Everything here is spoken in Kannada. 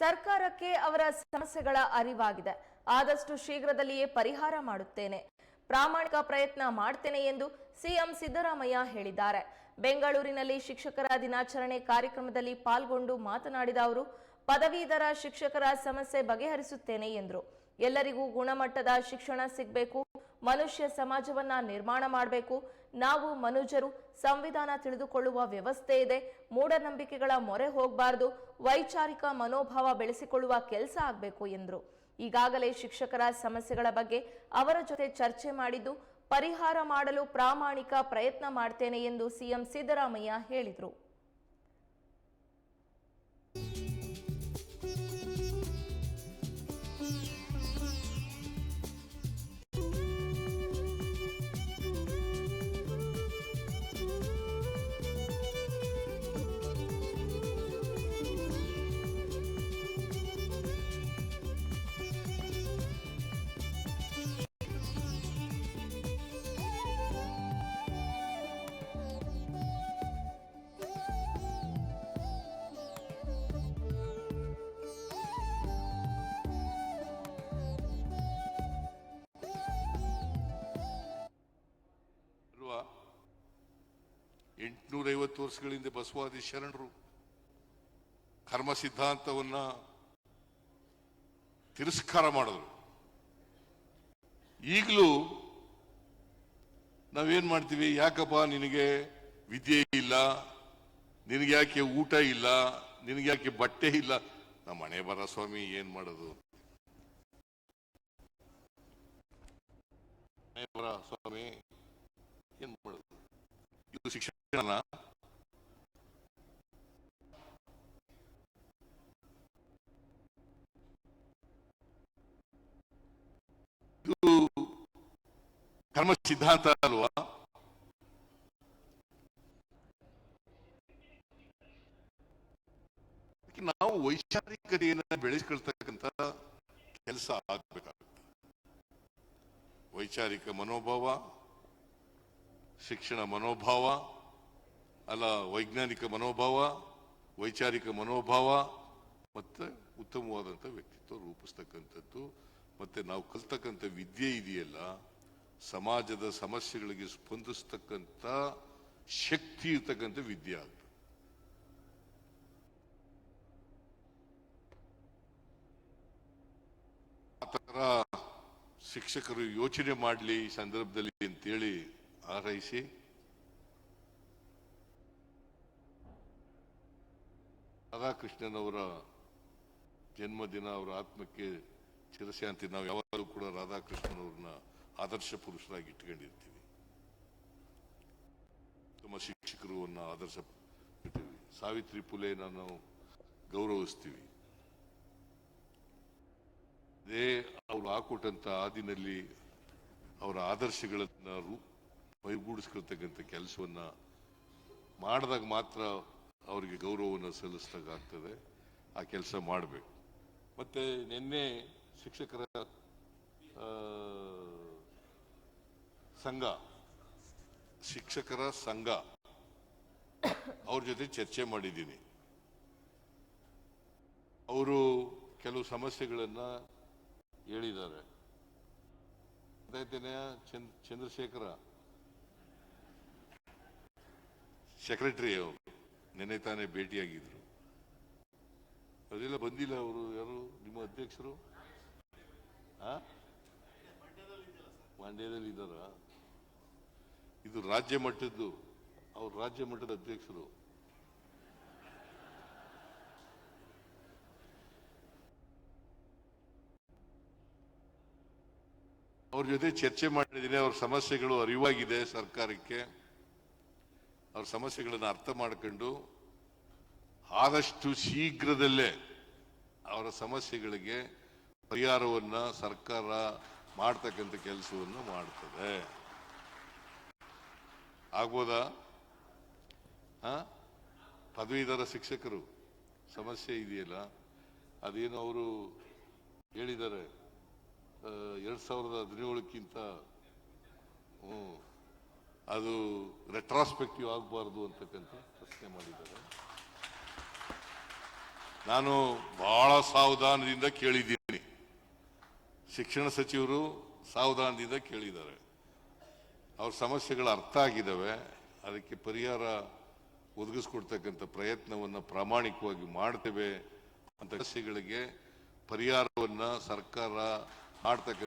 ಸರ್ಕಾರಕ್ಕೆ ಅವರ ಸಮಸ್ಯೆಗಳ ಅರಿವಾಗಿದೆ. ಆದಷ್ಟು ಶೀಘ್ರದಲ್ಲಿಯೇ ಪರಿಹಾರ ಮಾಡುತ್ತೇನೆ. ಪ್ರಾಮಾಣಿಕ ಪ್ರಯತ್ನ ಮಾಡ್ತೇನೆ ಎಂದು ಸಿಎಂ ಸಿದ್ದರಾಮಯ್ಯ ಹೇಳಿದ್ದಾರೆ. ಬೆಂಗಳೂರಿನಲ್ಲಿ ಶಿಕ್ಷಕರ ದಿನಾಚರಣೆ ಕಾರ್ಯಕ್ರಮದಲ್ಲಿ ಪಾಲ್ಗೊಂಡು ಮಾತನಾಡಿದ ಅವರು, ಪದವೀಧರ ಶಿಕ್ಷಕರ ಸಮಸ್ಯೆ ಬಗೆಹರಿಸುತ್ತೇನೆ ಎಂದರು. ಎಲ್ಲರಿಗೂ ಗುಣಮಟ್ಟದ ಶಿಕ್ಷಣ ಸಿಗಬೇಕು. ಮನುಷ್ಯ ಸಮಾಜವನ್ನ ನಿರ್ಮಾಣ ಮಾಡಬೇಕು. ನಾವು ಮನುಜರು ಸಂವಿಧಾನ ತಿಳಿದುಕೊಳ್ಳುವ ವ್ಯವಸ್ಥೆ ಇದೆ. ಮೂಢನಂಬಿಕೆಗಳ ಮೊರೆ ಹೋಗಬಾರದು. ವೈಚಾರಿಕ ಮನೋಭಾವ ಬೆಳೆಸಿಕೊಳ್ಳುವ ಕೆಲಸ ಆಗಬೇಕು ಎಂದರು. ಈಗಾಗಲೇ ಶಿಕ್ಷಕರ ಸಮಸ್ಯೆಗಳ ಬಗ್ಗೆ ಅವರ ಜೊತೆ ಚರ್ಚೆ ಮಾಡಿದ್ದು, ಪರಿಹಾರ ಮಾಡಲು ಪ್ರಾಮಾಣಿಕ ಪ್ರಯತ್ನ ಮಾಡ್ತೇನೆ ಎಂದು ಸಿಎಂ ಸಿದ್ದರಾಮಯ್ಯ ಹೇಳಿದರು. ಎಂಟುನೂರೈವತ್ತು ವರ್ಷಗಳಿಂದ ಬಸವಾದಿ ಶರಣರು ಕರ್ಮ ಸಿದ್ಧಾಂತವನ್ನ ತಿರಸ್ಕಾರ ಮಾಡಿದ್ರು. ಈಗಲೂ ನಾವೇನ್ ಮಾಡ್ತೀವಿ? ಯಾಕಪ್ಪ ನಿನಗೆ ವಿದ್ಯೆ ಇಲ್ಲ, ನಿನಗೆ ಯಾಕೆ ಊಟ ಇಲ್ಲ, ನಿನಗೆ ಯಾಕೆ ಬಟ್ಟೆ ಇಲ್ಲ? ನಮ್ಮ ಮನೆ ಬರ ಸ್ವಾಮಿ, ಏನ್ ಮಾಡೋದು? ಮನೆ ಸ್ವಾಮಿ, ಏನ್ ಮಾಡೋದು? ಇದು ಶಿಕ್ಷಣ ಇದು ಕರ್ಮ ಸಿದ್ಧಾಂತ ಅಲ್ವಾ? ನಾವು ವೈಚಾರಿಕತೆಯನ್ನ ಬೆಳೆಸ್ಕೊಳ್ತಕ್ಕಂಥ ಕೆಲಸ ಆಗ್ಬೇಕಾಗುತ್ತೆ. ವೈಚಾರಿಕ ಮನೋಭಾವ, ಶಿಕ್ಷಣ ಮನೋಭಾವ, ಅಲ್ಲ ವೈಜ್ಞಾನಿಕ ಮನೋಭಾವ, ವೈಚಾರಿಕ ಮನೋಭಾವ, ಮತ್ತೆ ಉತ್ತಮವಾದಂಥ ವ್ಯಕ್ತಿತ್ವ ರೂಪಿಸ್ತಕ್ಕಂಥದ್ದು, ಮತ್ತೆ ನಾವು ಕಲ್ತಕ್ಕಂಥ ವಿದ್ಯೆ ಇದೆಯಲ್ಲ ಸಮಾಜದ ಸಮಸ್ಯೆಗಳಿಗೆ ಸ್ಪಂದಿಸ್ತಕ್ಕಂಥ ಶಕ್ತಿ ಇರ್ತಕ್ಕಂಥ ವಿದ್ಯೆ ಅದು ಆ ಶಿಕ್ಷಕರು ಯೋಚನೆ ಮಾಡಲಿ ಈ ಸಂದರ್ಭದಲ್ಲಿ ಅಂತೇಳಿ ಆರೈಸಿ ರಾಧಾಕೃಷ್ಣನವರ ಜನ್ಮದಿನ, ಅವರ ಆತ್ಮಕ್ಕೆ ಚಿರಶಾಂತಿ. ನಾವು ಯಾವಾಗಲೂ ಕೂಡ ರಾಧಾಕೃಷ್ಣನವ್ರನ್ನ ಆದರ್ಶ ಪುರುಷರಾಗಿ ಇಟ್ಕೊಂಡಿರ್ತೀವಿ ತಮ್ಮ ಶಿಕ್ಷಕರು ಆದರ್ಶ ಇಟ್ಟಿವಿ ಸಾವಿತ್ರಿ ಪುಲೆನ ನಾವು ಗೌರವಿಸ್ತೀವಿ. ಅದೇ ಅವರು ಹಾಕೊಟ್ಟಂತ ಆದಿನಲ್ಲಿ ಅವರ ಆದರ್ಶಗಳನ್ನ ರೂ, ಮೈಗೂಡಿಸ್ಕೊಳ್ತಕ್ಕಂಥ ಕೆಲಸವನ್ನ ಮಾಡಿದಾಗ ಮಾತ್ರ ಅವರಿಗೆ ಗೌರವವನ್ನು ಸಲ್ಲಿಸಿದಾಗ ಆಗ್ತದೆ. ಆ ಕೆಲಸ ಮಾಡಬೇಕು. ಮತ್ತೆ ನಿನ್ನೆ ಶಿಕ್ಷಕರ ಆ, ಸಂಘ, ಶಿಕ್ಷಕರ ಸಂಘ, ಅವ್ರ ಜೊತೆ ಚರ್ಚೆ ಮಾಡಿದ್ದೀನಿ. ಅವರು ಕೆಲವು ಸಮಸ್ಯೆಗಳನ್ನ ಹೇಳಿದ್ದಾರೆ. ಅದೇ ಚಂದ್, ಚಂದ್ರಶೇಖರ ಸೆಕ್ರೆಟರಿ ಅವರು ನೆನೆ ತಾನೇ ಭೇಟಿಯಾಗಿದ್ರು. ಅದೆಲ್ಲ, ಬಂದಿಲ್ಲ ಅವರು ಯಾರು? ನಿಮ್ಮ ಅಧ್ಯಕ್ಷರು? ಮಂಡ್ಯದಲ್ಲಿ ಇದ್ದಾರ ಇದು ರಾಜ್ಯ ಮಟ್ಟದ್ದು, ಅವರು ರಾಜ್ಯ ಮಟ್ಟದ ಅಧ್ಯಕ್ಷರು. ಅವ್ರ ಜೊತೆ ಚರ್ಚೆ ಮಾಡಿದ್ದೀನಿ, ಅವ್ರ ಸಮಸ್ಯೆಗಳು ಅರಿವಾಗಿದೆ ಸರ್ಕಾರಕ್ಕೆ. ಅವ್ರ ಸಮಸ್ಯೆಗಳನ್ನು ಅರ್ಥ ಮಾಡ್ಕೊಂಡು ಆದಷ್ಟು ಶೀಘ್ರದಲ್ಲೇ ಅವರ ಸಮಸ್ಯೆಗಳಿಗೆ ಪರಿಹಾರವನ್ನು ಸರ್ಕಾರ ಮಾಡ್ತಕ್ಕಂಥ ಕೆಲಸವನ್ನು ಮಾಡ್ತದೆ. ಆಗ್ಬೋದಾ? ಪದವೀಧರ ಶಿಕ್ಷಕರು, ಸಮಸ್ಯೆ ಇದೆಯಲ್ಲ, ಅದೇನು ಅವರು ಹೇಳಿದ್ದಾರೆ ಎರಡ್ ಸಾವಿರದ ಹದಿನೇಳಕ್ಕಿಂತ, ಹ್ಞೂ, ಅದು ರೆಟ್ರಾಸ್ಪೆಕ್ಟಿವ್ ಆಗಬಾರ್ದು ಅಂತಕ್ಕಂಥ ಪ್ರಶ್ನೆ ಮಾಡಿದ್ದಾರೆ. ನಾನು ಬಹಳ ಸಾವಧಾನದಿಂದ ಕೇಳಿದ್ದೀನಿ. ಶಿಕ್ಷಣ ಸಚಿವರು ಸಾವಧಾನದಿಂದ ಕೇಳಿದ್ದಾರೆ. ಅವ್ರ ಸಮಸ್ಯೆಗಳು ಅರ್ಥ ಆಗಿದ್ದಾವೆ ಅದಕ್ಕೆ ಪರಿಹಾರ ಒದಗಿಸ್ಕೊಡ್ತಕ್ಕಂಥ ಪ್ರಯತ್ನವನ್ನು ಪ್ರಾಮಾಣಿಕವಾಗಿ ಮಾಡ್ತೇವೆ ಅಂತ. ಸಮಸ್ಯೆಗಳಿಗೆ ಪರಿಹಾರವನ್ನು ಸರ್ಕಾರ ಮಾಡ್ತಕ್ಕಂಥ